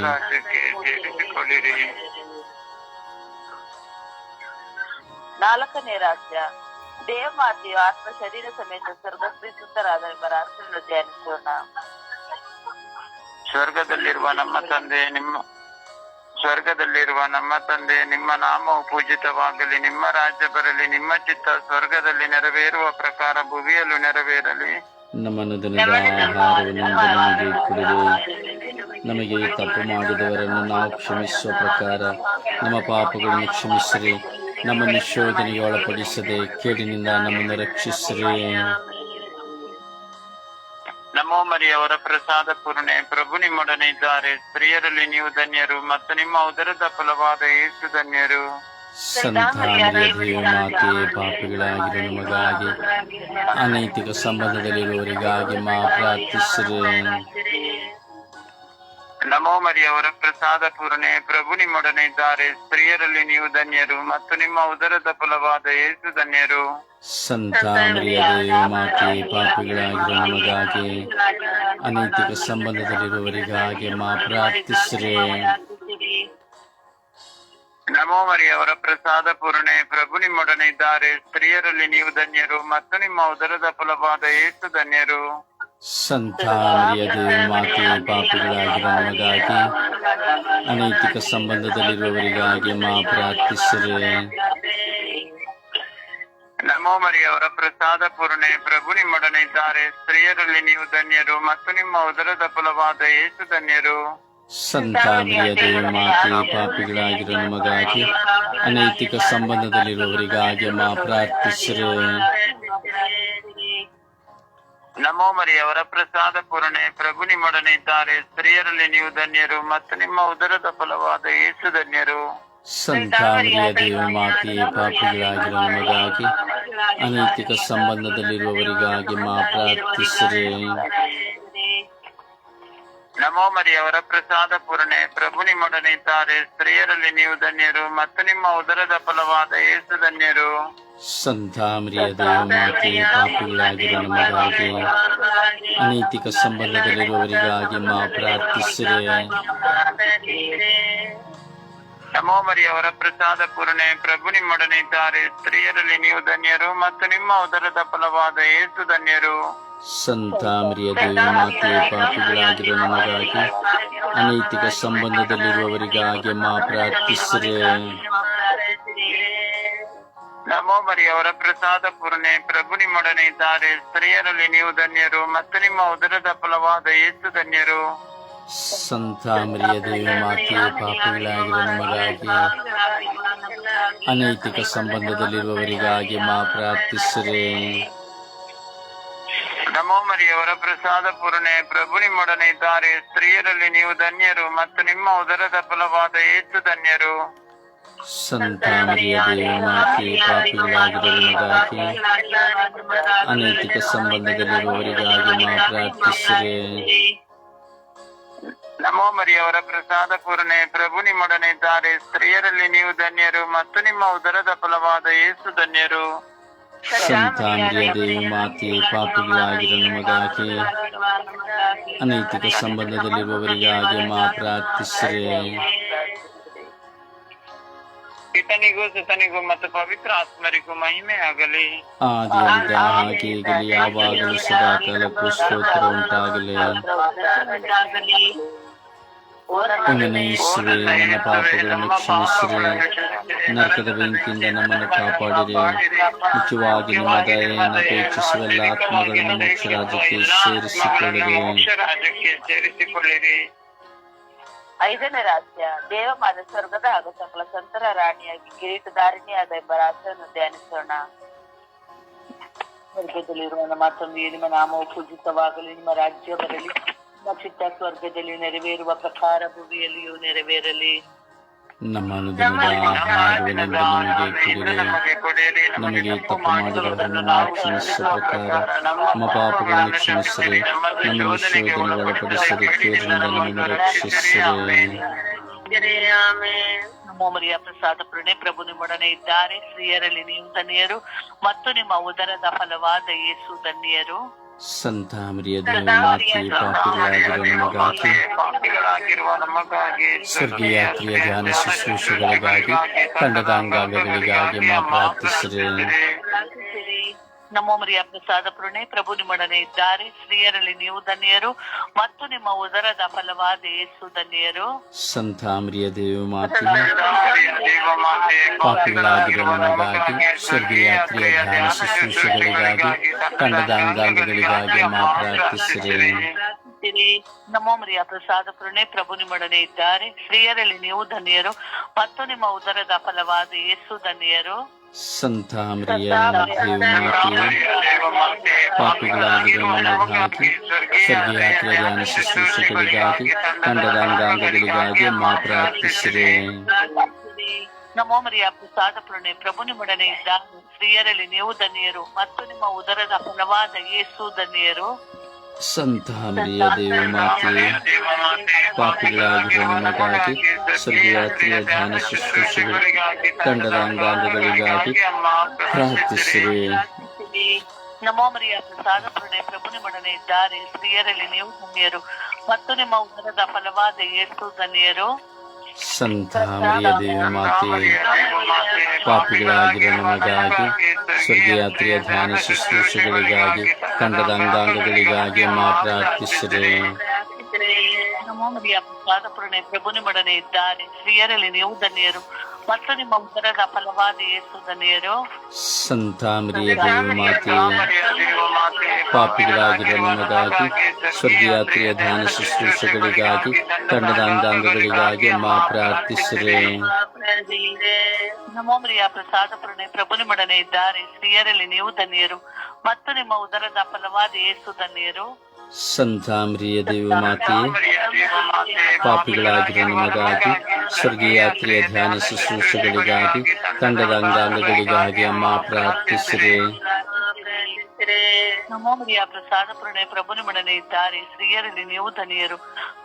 ನಾಲ್ಕನೇ ರಾಜ್ಯ. ದೇವಮಾತೆಯು ಆತ್ಮ ಶರೀರ ಸಮೇತ ಸ್ವರ್ಗಸ್ಥಿ ಸುತ್ತರಾದ ಇವರ ಧ್ಯಾನಿಸೋಣ. ಸ್ವರ್ಗದಲ್ಲಿರುವ ನಮ್ಮ ತಂದೆ ನಿಮ್ಮ ಸ್ವರ್ಗದಲ್ಲಿರುವ ನಮ್ಮ ತಂದೆ ನಿಮ್ಮ ನಾಮವು ಪೂಜಿತವಾಗಲಿ ನಿಮ್ಮ ರಾಜ್ಯ ಬರಲಿ ನಿಮ್ಮ ಚಿತ್ತ ಸ್ವರ್ಗದಲ್ಲಿ ನೆರವೇರುವ ಪ್ರಕಾರ ಭುವಿಯಲ್ಲೂ ನೆರವೇರಲಿ. ನಮ್ಮನ್ನು ದಿನದ ಆಹಾರವನ್ನು ನಮಗೆ ನಮಗೆ ತಪ್ಪು ಮಾಡಿದವರನ್ನು ನಾವು ಕ್ಷಮಿಸುವ ಪ್ರಕಾರ ನಮ್ಮ ಪಾಪಗಳನ್ನು ಕ್ಷಮಿಸಿರಿ. ನಮ್ಮ ಶೋಧನೆಗೆ ಒಳಪಡಿಸದೆ ಕೇಡಿನಿಂದ ನಮ್ಮನ್ನು ರಕ್ಷಿಸಿರಿ. ನಮೋ ಮರಿಯವರ ಪ್ರಸಾದ ಪೂರ್ಣೆ. ಪ್ರಭು ನಿಮ್ಮೊಡನೆ ಇದ್ದಾರೆ. ಸ್ತ್ರೀಯರಲ್ಲಿ ನೀವು ಧನ್ಯರು ಮತ್ತು ನಿಮ್ಮ ಉದರದ ಫಲವಾದ ಏಸು ಧನ್ಯರು. ಸಂತ ಮರಿಯದೆಯು ಮಾತೆ ಪಾಪಿಗಳಾಗಿರೋ ನಮಗಾಗಿ ಅನೈತಿಕ ಸಂಬಂಧದಲ್ಲಿರುವವರಿಗಾಗಿ ಮಾ ಪ್ರಾರ್ಥಿಸಿರಿ. ನಮೋ ಮರಿಯವರ ಪ್ರಸಾದ ಪೂರ್ಣೆ ಪ್ರಭು ನಿಮ್ಮೊಡನೆ ಇದ್ದಾರೆ. ಸ್ತ್ರೀಯರಲ್ಲಿ ನೀವು ಧನ್ಯರು ಮತ್ತು ನಿಮ್ಮ ಉದರದ ಫಲವಾದ ಏಸು ಧನ್ಯರು. ಸಂತ ಮಾತೆ ನಮಗಾಗಿ ಅನೈತಿಕ ಸಂಬಂಧದಲ್ಲಿರುವವರಿಗಾಗಿ ಮಾ ಪ್ರಾರ್ಥಿಸ್ರೆ. ನಮೋ ಮರಿಯವರ ಪ್ರಸಾದ ಪೂರ್ಣೆ ಪ್ರಭು ನಿಮ್ಮೊಡನೆ ಇದ್ದಾರೆ. ಸ್ತ್ರೀಯರಲ್ಲಿ ನೀವು ಧನ್ಯರು ಮತ್ತು ನಿಮ್ಮ ಉದರದ ಫಲವಾದ ಏಸು ಧನ್ಯರು. ಸಂತ ಮರಿಯದೆಯು ಮಾತೆ ಪಾಪಿಗಳಾಗಿರೋ ನಮಗಾಗಿ ಅನೈತಿಕ ಸಂಬಂಧದಲ್ಲಿರುವವರಿಗಾಗಿ ಮಾ ಪ್ರಾರ್ಥಿಸಿರಿ. ನಮೋ ಮರಿಯವರ ಪ್ರಸಾದ ಪೂರ್ಣೆ. ಪ್ರಭು ನಿಮ್ಮೊಡನೆ ಇದ್ದಾರೆ ಸ್ತ್ರೀಯರಲ್ಲಿ ನೀವು ಧನ್ಯರು ಮತ್ತು ನಿಮ್ಮ ಉದರದ ಫಲವಾದ ಯೇಸು ಧನ್ಯರು. ಸಂತ ಮರಿಯದೆಯು ಮಾತೆ ಪಾಪಿಗಳಾಗಿರೋ ನಮಗಾಗಿ ಅನೈತಿಕ ಸಂಬಂಧದಲ್ಲಿರುವವರಿಗಾಗಿ ಮಾ ಪ್ರಾರ್ಥಿಸಿರಿ. ನಮೋ ಮರಿಯವರ ಪ್ರಸಾದ ಪೂರಣೆ ಪ್ರಭು ನಿಮ್ಮೊಡನೆ ಇದ್ದಾರೆ. ಸ್ತ್ರೀಯರಲ್ಲಿ ನೀವು ಧನ್ಯರು ಮತ್ತು ನಿಮ್ಮ ಉದರದ ಫಲವಾದ ಯೇಸು ಧನ್ಯರು. ಸಂತ ಪಾಪಿಗಳಾಗಿರೋ ನಮಗಾಗಿ ಅನೈತಿಕ ಸಂಬಂಧದಲ್ಲಿರುವವರಿಗಾಗಿ ಮಾ ಪ್ರಾರ್ಥಿಸಿರಿ. ನಮೋ ಮರಿಯವರ ಪ್ರಸಾದ ಪೂರಣೆ ಪ್ರಭು ನಿಮ್ಮೊಡನೆ ಇದ್ದಾರೆ. ಸ್ತ್ರೀಯರಲ್ಲಿ ನೀವು ಧನ್ಯರು ಮತ್ತು ನಿಮ್ಮ ಉದರದ ಫಲವಾದ ಯೇಸು ಧನ್ಯರು. ಸಂತ ದೇವಮಾತೆ ಮಾತೆ ಪಾಪಿಗಳಾಗಿರೋ ನಮಗಾಗಿ ಅನೈತಿಕ ಸಂಬಂಧದಲ್ಲಿರುವವರಿಗಾಗಿ ಮಾ ಪ್ರಾರ್ಥಿಸಿದೆ ನಮೋ ಮರಿಯವರ ಪ್ರಸಾದ ಪೂರ್ಣೆ ಪ್ರಭು ನಿಮ್ಮೊಡನೆ ಇದ್ದಾರೆ. ಸ್ತ್ರೀಯರಲ್ಲಿ ನೀವು ಧನ್ಯರು ಮತ್ತು ನಿಮ್ಮ ಉದರದ ಫಲವಾದ ಏಸು ಧನ್ಯರು. ಸಂತ ದೇವಮಾತೆ ಮಾತೆ ಪಾಪಿಗಳಾಗಿರೋ ನಮಗಾಗಿ ಅನೈತಿಕ ಸಂಬಂಧದಲ್ಲಿರುವವರಿಗಾಗಿ ಮಾ ಪ್ರಾರ್ಥಿಸಿರಿ. ನಮೋ ಮರಿಯವರ ಪ್ರಸಾದ ಪೂರ್ಣೆ ಪ್ರಭು ನಿಮ್ಮೊಡನೆ ಇದ್ದಾರೆ. ಸ್ತ್ರೀಯರಲ್ಲಿ ನೀವು ಧನ್ಯರು ಮತ್ತು ನಿಮ್ಮ ಉದರದ ಫಲವಾದ ಯೇಸು ಧನ್ಯರು. ಸಂತ ಮರಿಯ ದೇವಿ ಮಾತೆ ಪಾಪಿಗಳಾಗಿರುವ ನಮಗಾಗಿ ಅನೈತಿಕ ಸಂಬಂಧದಲ್ಲಿರುವವರಿಗಾಗಿ ಮಾ ಪ್ರಾರ್ಥಿಸಿರಿ. ನಮೋ ಮರಿಯವರ ಪ್ರಸಾದ ಪೂರ್ಣೆ ಪ್ರಭು ನಿಮ್ಮೊಡನೆ ಇದ್ದಾರೆ. ಸ್ತ್ರೀಯರಲ್ಲಿ ನೀವು ಧನ್ಯರು ಮತ್ತು ನಿಮ್ಮ ಉದರದ ಫಲವಾದ ಹೆಚ್ಚು ಧನ್ಯರು. ಸಂತ ಮರಿಯ ಮಾತಿ ಮಾತೆ ಪಾಪಿಗಳಾಗಿರುವ ನಮಗಾಗಿ ಅನೈತಿಕ ಸಂಬಂಧದಲ್ಲಿರುವವರಿಗಾಗಿ ಮಾ ಪ್ರಾರ್ಥಿಸಿರಿ. ನಮೋ ಮರಿಯವರ ಪ್ರಸಾದ ಪೂರ್ಣೆ ಪ್ರಭು ನಿಮ್ಮೊಡನೆ ಇದ್ದಾರೆ. ಸ್ತ್ರೀಯರಲ್ಲಿ ನೀವು ಧನ್ಯರು ಮತ್ತು ನಿಮ್ಮ ಉದರದ ಫಲವಾದ ಯೇಸು ಧನ್ಯರು. ಸಂತ ಮರಿಯ ದೇವಿ ಮಾತೆ ಪಾಪಿಗಳಾಗಿರುವ ನಮಗಾಗಿ ಅನೈತಿಕ ಸಂಬಂಧದಲ್ಲಿರುವವರಿಗಾಗಿ ಮಾ ಪ್ರಾರ್ಥಿಸಿರಿ. ಪಿತನಿಗೂ ಸುತನಿಗೂ ಮತ್ತು ಪವಿತ್ರ ಆತ್ಮರಿಗೂ ಮಹಿಮೆ ಆಗಲಿ. ಆದಿಯಾದ ಹಾಗೆ ಈಗಲೂ ಯಾವಾಗಲೂ ಸದಾಕಾಲಕ್ಕೂ ಸ್ತೋತ್ರ ಉಂಟಾಗಲಿ. ಯೇಸುವೆ ನನ್ನ ಪಾಪಗಳನ್ನು ಕ್ಷಮಿಸಿರಿ. ನರಕದ ಬೆಂಕಿಯಿಂದ ನಮ್ಮನ್ನು ಕಾಪಾಡಿರಿ. ಮುಖ್ಯವಾಗಿ ನಿಮ್ಮ ದಯೆಯನ್ನು ಆತ್ಮಗಳನ್ನು ಮೋಕ್ಷ ರಾಜ್ಯಕ್ಕೆ ಸೇರಿಸಿಕೊಳ್ಳಿರಿ. ಮೋಕ್ಷ ರಾಜ್ಯಕ್ಕೆ ಸೇರಿಸಿಕೊಳ್ಳಿರಿ. ಐದನೇ ರಾಜ್ಯ ದೇವಮಾದ ಸ್ವರ್ಗದ ಹಾಗೂ ಸಕಲ ಸಂತರ ರಾಣಿಯಾಗಿ ಕಿರೀಟಧಾರಿಣಿಯಾದ ಎಂಬ ರಾಜ್ಯವನ್ನು ಧ್ಯಾನಿಸೋಣ. ಸ್ವರ್ಗದಲ್ಲಿರುವ ನಮ್ಮ ತಂದೆಯೇ ನಿಮ್ಮ ನಾಮವು ಪೂಜಿತವಾಗಲಿ, ನಿಮ್ಮ ರಾಜ್ಯ ಬರಲಿ, ನಿಮ್ಮ ಚಿತ್ತ ಸ್ವರ್ಗದಲ್ಲಿ ನೆರವೇರುವ ಪ್ರಕಾರ ಭೂಮಿಯಲ್ಲಿಯೂ ನೆರವೇರಲಿ. ನಮ್ಮ ಅನುದಿನದ ಆಹಾರವನ್ನು ನಮಗೆ ಕೊಡಿರಿ ನಮಗೆ ತಪ್ಪು ನಾವು ಕ್ಷಮಿಸುವ ಪ್ರಕಾರ ನಮ್ಮ ಪಾಪಗಳನ್ನು ಕ್ಷಮಿಸಿರಿ ಶೋಧನೆ ಒಳಪಡಿಸಿರಿ ನಮ್ಮನ್ನು ರಕ್ಷಿಸಿರಿ ಮೋಮರಿಯ ಪ್ರಸಾದ ಪೂರ್ಣೆ ಪ್ರಭು ನಿಮ್ಮೊಡನೆ ಇದ್ದಾರೆ ಸ್ತ್ರೀಯರಲ್ಲಿ ನೀವು ಧನ್ಯರು ಮತ್ತು ನಿಮ್ಮ ಉದರದ ಫಲವಾದ ಯೇಸು ಧನ್ಯರು ಸಂತ ಮರಿಯ ದೇವಿ ಮಾತೆ ಪಾಪಿಗಳಾಗಿರುವ ನಮಗಾಗಿ ಪಾಪಿಗಳಾಗಿರುವ ನಮಗಾಗಿ ಸ್ವರ್ಗೀಯ ಕ್ರಿಯ ಧ್ಯಾನ ಶುಶ್ರೂಷೆಗಳಿಗಾಗಿ ತಂಡದ ಅಂಗಾಂಗಗಳಿಗಾಗಿ ಮಾ ಪ್ರಾರ್ಥಿಸಿರಿ ನಮೋ ಮರಿಯ ಪ್ರಸಾದ ಪೂರ್ಣೆ ಪ್ರಭು ನಿಮ್ಮೊಡನೆ ಇದ್ದಾರೆ. ಸ್ತ್ರೀಯರಲ್ಲಿ ನೀವು ಧನ್ಯರು ಮತ್ತು ನಿಮ್ಮ ಉದರದ ಫಲವಾದ ಯೇಸು ಧನ್ಯರು. ಸಂತ ಮರಿಯ ದೇವಿ ಮಾತೆ ದೇವಮಾತೆ ಪಾಪಿಗಳಾಗಿರುವ ನಮಗಾಗಿ ಸ್ವರ್ಗೀಯ ಕ್ರಿಯ ಧ್ಯಾನ ಶುಶ್ರೂಷೆಗಳಿಗಾಗಿ ತಂಡದ ಅಂಗಾಂಗಗಳಿಗಾಗಿ ಪ್ರಸಾದ ಪೂರ್ಣೆ ಪ್ರಭು ನಿಮ್ಮೊಡನೆ ಇದ್ದಾರೆ. ಸ್ತ್ರೀಯರಲ್ಲಿ ನೀವು ಧನ್ಯರು ಮತ್ತು ನಿಮ್ಮ ಉದರದ ಫಲವಾದ ಯೇಸು ಧನ್ಯರು. ಸಂತ ಪಾಪಿಗಳಾಗಿರುವ ಧ್ಯಾನ ಶುಶ್ರೂಷೆಗಳಿಗಾಗಿ ತಂಡದ ಅಂಗಾಂಗಗಳಿಗಾಗಿ ನಮೋ ಮರಿಯ ಪ್ರಸಾದ ಪೂರ್ಣೆ ಪ್ರಭು ನಿಮ್ಮೊಡನೆ ಇದ್ದಾರೆ ಸ್ತ್ರೀಯರಲ್ಲಿ ನೀವು ಧನ್ಯರು ಮತ್ತು ನಿಮ್ಮ ಉದರದ ಫಲವಾದ ಯೇಸು ಧನ್ಯರು. ಸಂತ ಮರಿಯ ದೇವಿ ಮಾತೆ, ಪಾಪಿಗಳಾಗಿರುವ ನಮಗಾಗಿ ಸ್ವರ್ಗಯಾತ್ರೆಯ ಧ್ಯಾನ ಶುಶ್ರೂಷೆಗಳು ತಂಡದ ಅಂಗಾಂಗಗಳಿಗಾಗಿ ಪ್ರಾರ್ಥಿಸಿರಿ. ನಮೋ ಮರಿಯಾದ ಪ್ರಸಾದ ಪೂರ್ಣೆ ಪ್ರಭು ನಿಮ್ಮೊಡನೆ ಇದ್ದಾರೆ. ಸ್ತ್ರೀಯರಲ್ಲಿ ನೀವು ಧನ್ಯರು. ಮತ್ತು ನಿಮ್ಮ ಉದರದ ಫಲವಾದ ಏಸು ಧನ್ಯರು. ಸಂತ ಮರಿಯ ದೇವಿ ಮಾತೆ ಪಾಪಿಗಳಾಗಿರುವ ನಮಗಾಗಿ ಸ್ವರ್ಗಯಾತ್ರೆಯ ಧ್ಯಾನ ಶುಶ್ರೂಷೆಗಳಿಗಾಗಿ ತಂಡದ ಅಂಗಾಂಗಗಳಿಗಾಗಿ ಮಾ ಪಾದಪೂರ್ಣೆ ಪ್ರಭು ನಿಮ್ಮೊಡನೆ ಇದ್ದಾರೆ ಸ್ತ್ರೀಯರಲ್ಲಿ ನೀವು ಧನ್ಯರು. ಮತ್ತು ನಿಮ್ಮ ಉದರದ ಫಲವಾದ ಯೇಸು ಧನ್ಯರು. ಸಂತ ಮರಿಯ ದೇವಿ ಮಾತೆ. ಪಾಪಿಗಳಾಗಿರುವ ನಿಮಗಾಗಿ ಸ್ವರ್ಗಯಾತ್ರೆಯ ಧ್ಯಾನ ಶುಶ್ರೂಷೆಗಳಿಗಾಗಿ ತಂಡದ ಅಂಗಾಂಗಗಳಿಗಾಗಿ ಮಾ ಪ್ರಾರ್ಥಿಸಿರಿ. ನಮೋ ಮರಿಯ ಪ್ರಸಾದ ಪ್ರಣಯ ಪ್ರಭು ನಿಮ್ಮೊಡನೆ ಇದ್ದಾರೆ. ಸ್ತ್ರೀಯರಲ್ಲಿ ನೀವು ಧನ್ಯರು. ಮತ್ತು ನಿಮ್ಮ ಉದರದ ಫಲವಾದ ಏಸು ಧನ್ಯರು. ಸಂತಾಮ್ರಿಯ ದೇವಮಾತೆ ದೇವಿ ಮಾತೆ ಪಾಪಿಗಳಾಗಿರುವ ನಿಮಗಾಗಿ ಸ್ವರ್ಗಯಾತ್ರೆಯ ಧ್ಯಾನ ಶುಶ್ರೂಷೆಗಳಿಗಾಗಿ ತಂಡದ ಅಂಗಾಂಗಗಳಿಗಾಗಿ ಅಮ್ಮ ಪ್ರಾರ್ಥಿಸಿರಿ. ನಮೋ ಮರಿಯ ಪ್ರಸಾದ ಪ್ರಣಯ ಪ್ರಭು ಮಡನೆ ಇದ್ದಾರೆ. ಸ್ತ್ರೀಯರಲ್ಲಿ ನೀವು ಧನಿಯರು.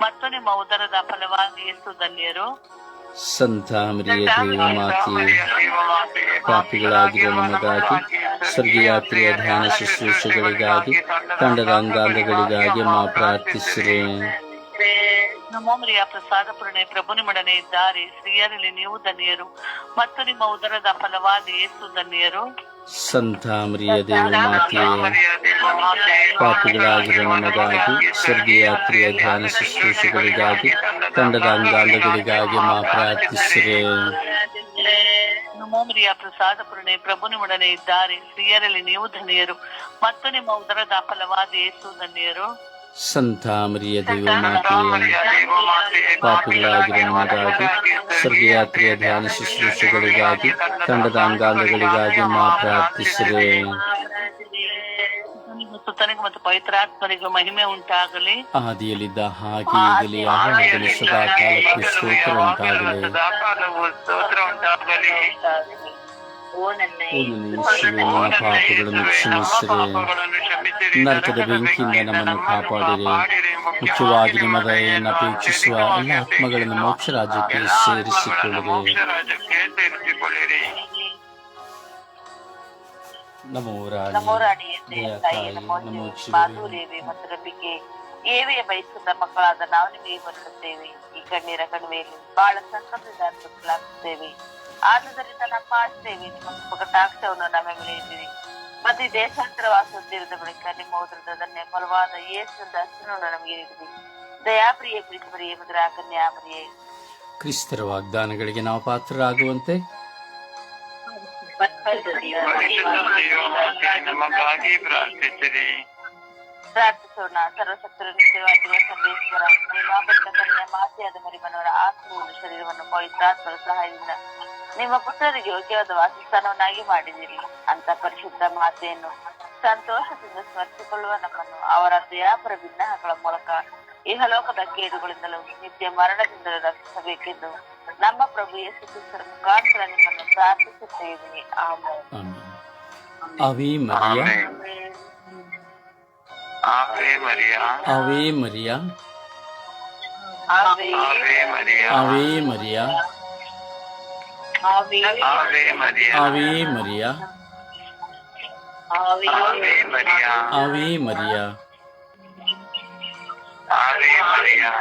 ಮತ್ತು ನಿಮ್ಮ ಉದರದ ಫಲವಾಗಿ ಎಷ್ಟು ಧನ್ಯರು. ಸಂತ ಮರಿಯ ದೇವಿ ಮಾತೆ ಪಾಪಿಗಳಾಗಿರುವ ನಮಗಾಗಿ ಸ್ವರ್ಗಯಾತ್ರೆಯ ಧ್ಯಾನ ಶುಶ್ರೂಷೆಗಳಿಗಾಗಿ ತಂಡದ ಅಂಗಾಂಗಗಳಿಗಾಗಿ ಮಾ ಪ್ರಾರ್ಥಿಸಿರಿ. ನಮೋಮರಿಯ ಪ್ರಸಾದ ಪೂರ್ಣೆ ಪ್ರಭು ನಿಮ್ಮೊಡನೆ ಇದ್ದಾರೆ. ಸ್ತ್ರೀಯರಲ್ಲಿ ನೀವು ಧನ್ಯರು. ಮತ್ತು ನಿಮ್ಮ ಉದರದ ಫಲವಾದ ಏಸು ಧನ್ಯರು. ಸಂತ ಮರಿಯ ದೇವಿ ಮಾತೆ ಪಾಪಿಗಳಾಗಿರುವ ನಮಗಾಗಿ ಸ್ವರ್ಗೀಯ ಕ್ರಿಯ ಧ್ಯಾನ ಶುಶ್ರೂಷೆಗಳಿಗಾಗಿ ತಂಡದ ಅಂಗಾಂಗಗಳಿಗಾಗಿ ಮಾ ಪ್ರಾರ್ಥಿಸಿರೆ. ನಮೋಮರಿಯ ಪ್ರಸಾದ ಪುರಣೆ ಪ್ರಭು ಇದ್ದಾರೆ. ಸ್ತ್ರೀಯರಲ್ಲಿ ನೀವು ಧನ್ಯರು. ಮತ್ತು ನಿಮ್ಮ ಉದರದ ಫಲವಾದ ಯೇಸು ಧನ್ಯರು. ಸಂತ ಮರಿಯ ದೇವ ಮಾತೆಯೇ ಪಾಪಿಗಳಾಗಿರೋ ನಮಗಾಗಿ ಸ್ವರ್ಗಯಾತ್ರೆಯ ಧ್ಯಾನ ಶುಶ್ರೂಷೆಗಳಿಗಾಗಿ ತಂಡದ ಅಂಗಾಂಗಗಳಿಗಾಗಿ ಮಾ ಪ್ರಾರ್ಥಿಸಿದೆ ಮತ್ತು ತನಗೆ ಮತ್ತು ಪವಿತ್ರಾತ್ಮರಿಗೂ ಮಹಿಮೆ ಉಂಟಾಗಲಿ. ಆದಿಯಲ್ಲಿದ್ದ ಹಾಗೆ ಆಗಲಿ ಯಾವಾಗಲೂ ಸದಾ ಕಾಲಕ್ಕೆ ಸ್ತೋತ್ರ ಉಂಟಾಗಲಿ. ಸ್ತೋತ್ರ ಉಂಟಾಗಲಿ. ಓ ನನ್ನ ನನ್ನ ಪಾಪಗಳನ್ನು ಕ್ಷಮಿಸಿರಿ. ನರಕದ ಬೆಂಕಿಯಿಂದ ನಮ್ಮನ್ನು ಕಾಪಾಡಿರಿ. ಮುಖ್ಯವಾಗಿ ನಿಮ್ಮ ದಯೆಯನ್ನು ಅಪೇಕ್ಷಿಸುವ ಎಲ್ಲ ಆತ್ಮಗಳನ್ನು ಮೋಕ್ಷ ರಾಜ್ಯಕ್ಕೆ ಸೇರಿಸಿಕೊಳ್ಳಿರಿ. ನಮೋ ರಾಣಿ ತಾಯಿ, ನಮೋ ನಮೋ ಮತ್ತು ಏವೆಯ ಬಯಸಿದ ಮಕ್ಕಳಾದ ನಾವು ನಿಮಗೆ ಬರುತ್ತೇವೆ ಈ ಕಣ್ಣೀರ ಕಣಿವೆಯಲ್ಲಿ ಬಹಳ ಸಂಕಟದಿಂದ ಅನುಭವಿಸಲಾಗುತ್ತೇವೆ ಆದುದರಿಂದ ನಮ್ಮ ಆಶ್ರಯವೇ ನಿಮ್ಮ ಕಟಾಕ್ಷವನ್ನು ನಮ್ಮ ಮೇಲೆ ಇದ್ದೀರಿ ಮತ್ತು ಈ ದೇಶಾಂತರ ವಾಸೋದ್ದಿರದ ಬಳಿಕ ನಿಮ್ಮ ಉದರದ ಧನ್ಯ ಫಲವಾದ ಯೇಸುವಿನ ದರ್ಶನವನ್ನು ನಮಗೆ ನೀಡಿರಿ. ದಯಾಪ್ರಿಯ ಮಧುರ ಕನ್ಯಾಮರಿಯೇ ಕ್ರಿಸ್ತರ ವಾಗ್ದಾನಗಳಿಗೆ ನಾವು ಪಾತ್ರರಾಗುವಂತೆ. ನಮಗಾಗಿ ಪ್ರಾರ್ಥಿಸಿರಿ. ಪ್ರಾರ್ಥಿಸೋಣ. ಸರ್ವಶಕ್ತರು ನಿತ್ಯವಾಗಿರುವ ಸಂದೇಶ್ವರ ಮಾತೆಯಾದ ಮರಿಮನವರ ಆತ್ಮವನ್ನು ಶರೀರವನ್ನು ಪವಿತ್ರಾತ್ಮರ ಸಹಾಯದಿಂದ ನಿಮ್ಮ ಪುತ್ರರಿಗೆ ಯೋಗ್ಯವಾದ ವಾಸಸ್ಥಾನವನ್ನಾಗಿ ಮಾಡಿದಿರಿ ಅಂತ ಪರಿಶುದ್ಧ ಮಾತೆಯನ್ನು ಸಂತೋಷದಿಂದ ಸ್ಮರಿಸಿಕೊಳ್ಳುವ ನಮ್ಮನ್ನು ಅವರ ದಯಾಪರ ಭಿನ್ನಹಗಳ ಮೂಲಕ ಇಹಲೋಕದ ಕೇಡುಗಳಿಂದಲೂ ನಿತ್ಯ ಮರಣದಿಂದಲೂ ರಕ್ಷಿಸಬೇಕೆಂದು ನಮ್ಮ ಪ್ರಭು ಯೇಸು ಕ್ರಿಸ್ತರ ಮುಖಾಂತರ ನಿಮ್ಮನ್ನು ಪ್ರಾರ್ಥಿಸುತ್ತೇವೆ. ಆಮೇಲೆ ಆಮೆನ್. ಅವೇ Maria. Ave Maria Ave Maria. ಆಮೇಲೆ Ave Maria. Ave Ave Maria. Ave Maria Ave Ave Maria Ave Maria Ave Maria